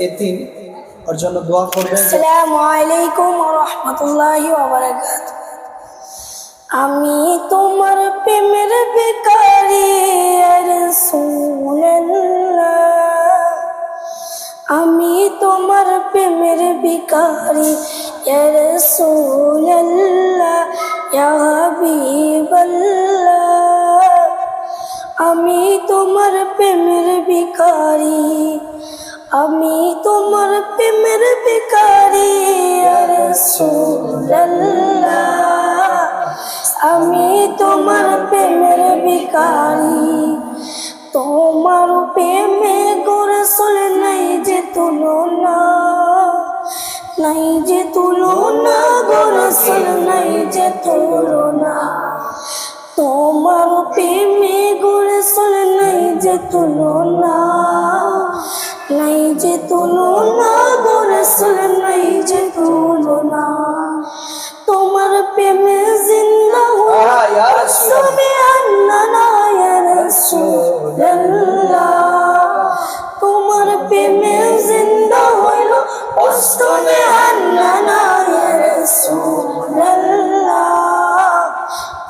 এতিম ওর জন্য দোয়া করবেন আসসালামু আলাইকুম রহমতুল্লাহি ওবারাকাত আমি তোমার প্রেমের বেকারি আমি তোমার প্রেমের বিকারি আমি তোমার প্রেমের বিকারি প্রেমের বিকারি আমি তোমার প্রেমের বিকারি তোমার প্রেমে গোরসল নাই যে তুলনা। নাই যে তুলনা গোরসল নাই যে তুলনা। তোমার প্রেমে গোরসল নাই যে তুলনা। ইয়া রাসূলুল্লাহ। সবে আন্নানা ইয়া রাসূলুল্লাহ তোমার প্রেমে জিন্দা হইল আন্নানা ইয়া রাসূলুল্লাহ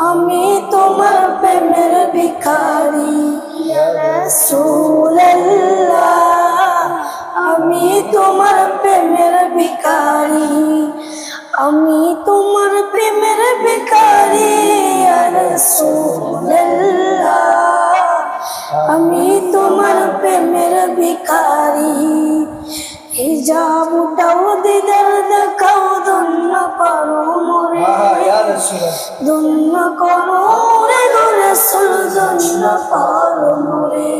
আমি তোমার প্রেমের ভিখারি ইয়া প্রেমের রাসূলুল্লাহ আমি তোমার প্রেমের ভিখারি হিজাবটাও দিদার দেখাও ধন্য করো মোরে। ধন্য করো মোরে গোরে সুল ধন্য করো মোরে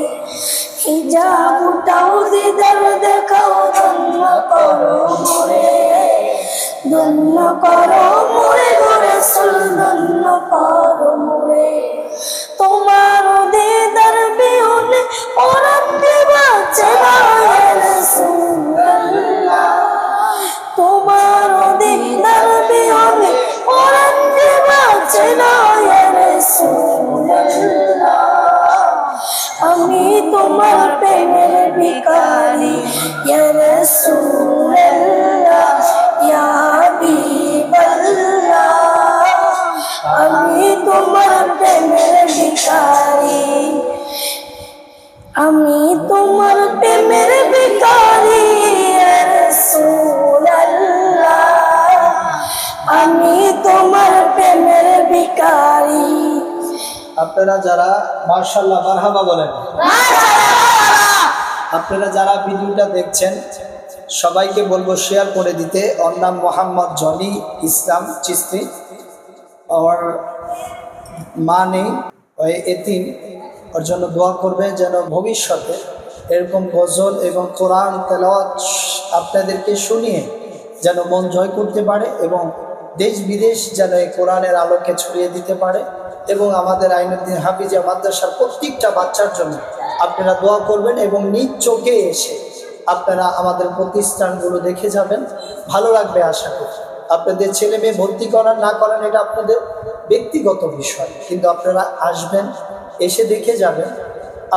হিজাবটাও দিদার দেখাও ধন্য করো মোরে ধন্য করো মোরে তোমার দিদার বিহনে ওরাম না তোমার দিদার বিহনে ওরাম আমি তোমার প্রেমের ভিখারি ইয়া রাসূলুল্লাহ আমি তোমার প্রেমের ইয়া আমি তোমার প্রেমের ভিখারি। আপনারা যারা মার্শাল্লাহ মারহাবা বলেন। আপনারা যারা ভিডিওটা দেখছেন সবাইকে বলব শেয়ার করে দিতে। ওর নাম মোহাম্মদ জনি ইসলাম চিস্তি। ওর মা নেই ওই এতিম। ওর জন্য দোয়া করবে যেন ভবিষ্যতে এরকম গজল এবং কোরআন তেলাওয়াত আপনাদেরকে শুনিয়ে যেন মন জয় করতে পারে এবং দেশ বিদেশ যেন এই কোরআনের আলোকে ছড়িয়ে দিতে পারে এবং আমাদের আইনুদ্দিন হাফিজা মাদ্রাসার প্রত্যেকটা বাচ্চার জন্য আপনারা দোয়া করবেন এবং নিজ চোখে এসে আপনারা আমাদের প্রতিষ্ঠানগুলো দেখে যাবেন। ভালো লাগবে আশা করি। আপনাদের ছেলে মেয়ে ভর্তি করার না করার এটা আপনাদের ব্যক্তিগত বিষয়, কিন্তু আপনারা আসবেন এসে দেখে যাবেন।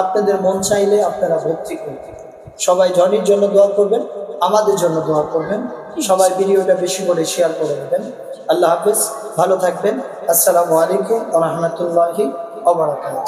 আপনাদের মন চাইলে আপনারা ভর্তি করবেন সবাই জনির জন্য দোয়া করবেন, আমাদের জন্য দোয়া করবেন। সবাই ভিডিওটা বেশি করে শেয়ার করে দেবেন আল্লাহ হাফিজ, ভালো থাকবেন। আসসালামু আলাইকুম রহমতুল্লাহি ওবরাকাত